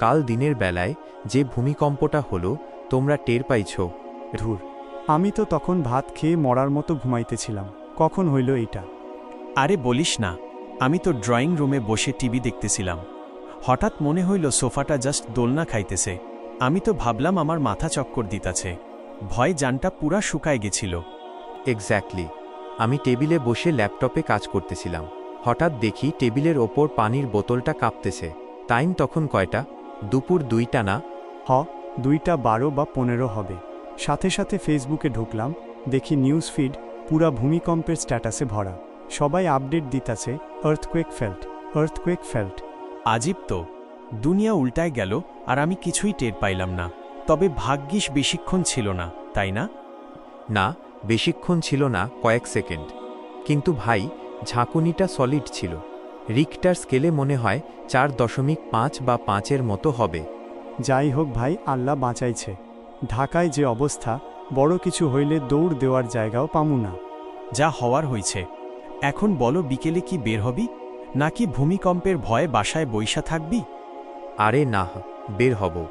কাল দিনের বেলায় যে ভূমিকম্পটা হলো তোমরা টের পাইছ। ধুর। আমি তো তখন ভাত খেয়ে মরার মতো ঘুমাইতেছিলাম। কখন হইল এইটা? আরে বলিস না। আমি তো ড্রয়িং রুমে বসে টিভি দেখতেছিলাম। হঠাৎ মনে হইল সোফাটা জাস্ট দোলনা খাইতেছে। আমি তো ভাবলাম আমার মাথা চক্কর দিতাছে। ভয় জানটা পুরা শুকায় গেছিল। এক্স্যাক্টলি আমি টেবিলে বসে ল্যাপটপে কাজ করতেছিলাম। হঠাৎ দেখি টেবিলের ওপর পানির বোতলটা কাঁপতেছে। টাইম তখন কয়টা? দুপুর দুইটা না? হ দুইটা বারো বা পনেরো হবে। সাথে সাথে ফেসবুকে ঢুকলাম দেখি নিউজ ফিড পুরা ভূমিকম্পের স্ট্যাটাসে ভরা। সবাই আপডেট দিতাছে আর্থকুয়েক ফেল্ট আর্থকুয়েক ফেল্ট আজীব তো। দুনিয়া উল্টায় গেল আর আমি কিছুই টের পাইলাম না। তবে ভাগ্যিস বেশিক্ষণ ছিল না তাই না? না বেশিক্ষণ ছিল না কয়েক সেকেন্ড। কিন্তু ভাই ঝাঁকুনিটা সলিড ছিল। রিক্টার স্কেলে মনে হয় চার দশমিক পাঁচ বা পাঁচের মতো হবে। যাই হোক ভাই আল্লাহ বাঁচাইছে। ঢাকায় যে অবস্থা বড় কিছু হইলে দৌড় দেওয়ার জায়গাও পামু না। যা হওয়ার হইছে। এখন বলো বিকেলে কি বের হবি? নাকি ভূমিকম্পের ভয়ে বাসায় বইসা থাকবি? আরে না বের হব।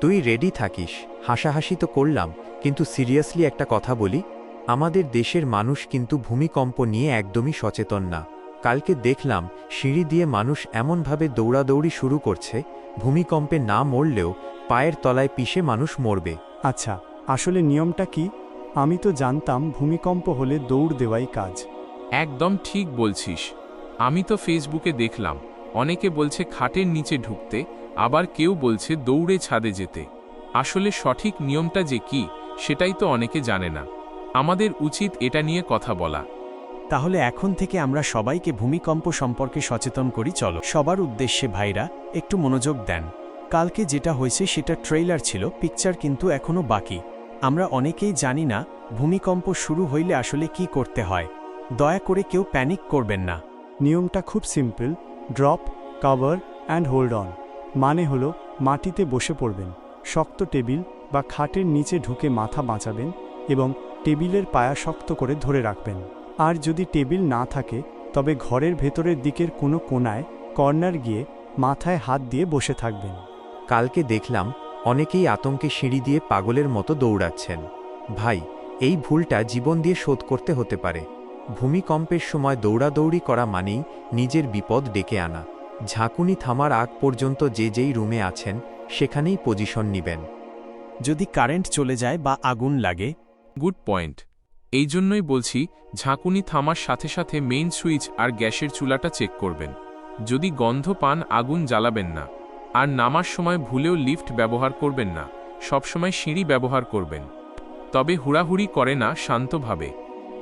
তুই রেডি থাকিস। হাসাহাসি তো করলাম কিন্তু সিরিয়াসলি একটা কথা বলি। আমাদের দেশের মানুষ কিন্তু ভূমিকম্প নিয়ে একদমই সচেতন না। কালকে দেখলাম সিঁড়ি দিয়ে মানুষ এমনভাবে দৌড়াদৌড়ি শুরু করছে ভূমিকম্পে না মরলেও পায়ের তলায় পিষে মানুষ মরবে। আচ্ছা আসলে নিয়মটা কি? আমি তো জানতাম ভূমিকম্প হলে দৌড় দেওয়াই কাজ। একদম ঠিক বলছিস। আমি তো ফেসবুকে দেখলাম অনেকে বলছে খাটের নিচে ঢুকতে আবার কেউ বলছে দৌড়ে ছাদে যেতে। আসলে সঠিক নিয়মটা যে কি সেটাই তো অনেকে জানে না। আমাদের উচিত এটা নিয়ে কথা বলা। তাহলে এখন থেকে আমরা সবাইকে ভূমিকম্প সম্পর্কে সচেতন করি, চলো। সবার উদ্দেশ্যে ভাইরা, একটু মনোযোগ দেন। কালকে যেটা হয়েছে সেটা ট্রেইলার ছিল, পিকচার কিন্তু এখনও বাকি। আমরা অনেকেই জানি না, ভূমিকম্প শুরু হইলে আসলে কি করতে হয়। দয়া করে কেউ প্যানিক করবেন না। নিয়মটা খুব simple, drop, cover and hold on. মানে হলো, মাটিতে বসে পড়বেন। শক্ত টেবিল বা খাটের নিচে ঢুকে মাথা বাঁচাবেন এবং টেবিলের পায়া শক্ত করে ধরে রাখবেন। আর যদি টেবিল না থাকে তবে ঘরের ভেতরের দিকের কোনো কোনায় কর্নার গিয়ে মাথায় হাত দিয়ে বসে থাকবেন। কালকে দেখলাম অনেকেই আতঙ্কে সিঁড়ি দিয়ে পাগলের মতো দৌড়াচ্ছেন। ভাই এই ভুলটা জীবন দিয়ে শোধ করতে হতে পারে। ভূমিকম্পের সময় দৌড়াদৌড়ি করা মানেই নিজের বিপদ ডেকে আনা। ঝাঁকুনি থামার আগ পর্যন্ত যে যেই রুমে আছেন সেখানেই পজিশন নিবেন। যদি কারেন্ট চলে যায় বা আগুন লাগে গুড পয়েন্ট। এই জন্যই বলছি, ঝাঁকুনি থামার সাথে সাথে মেইন সুইচ আর গ্যাসের চুলাটা চেক করবেন। যদি গন্ধ পান, আগুন জ্বালাবেন না। আর নামার সময় ভুলেও লিফট ব্যবহার করবেন না। সবসময় সিঁড়ি ব্যবহার করবেন। তবে হুড়াহুড়ি করে না, শান্তভাবে।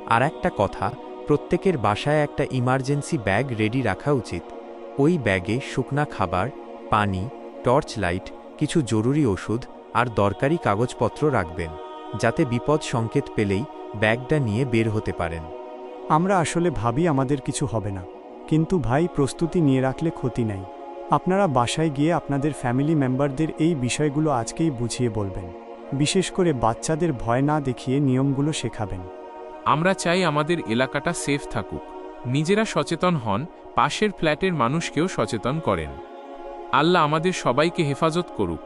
আর একটা কথা, প্রত্যেকের বাসায় একটা ইমার্জেন্সি ব্যাগ রেডি রাখা উচিত। ওই ব্যাগে শুকনা খাবার, পানি টর্চ লাইট কিছু জরুরি ওষুধ আর দরকারি কাগজপত্র রাখবেন। যাতে বিপদ সংকেত পেলেই ব্যাগটা নিয়ে বের হতে পারেন। আমরা আসলে ভাবি আমাদের কিছু হবে না কিন্তু ভাই প্রস্তুতি নিয়ে রাখলে ক্ষতি নাই। আপনারা বাসায় গিয়ে আপনাদের ফ্যামিলি মেম্বারদের এই বিষয়গুলো আজকেই বুঝিয়ে বলবেন। বিশেষ করে বাচ্চাদের ভয় না দেখিয়ে নিয়মগুলো শেখাবেন। আমরা চাই আমাদের এলাকাটা সেফ থাকুক। নিজেরা সচেতন হন পাশের ফ্ল্যাটের মানুষকেও সচেতন করেন। আল্লাহ আমাদের সবাইকে হেফাজত করুক।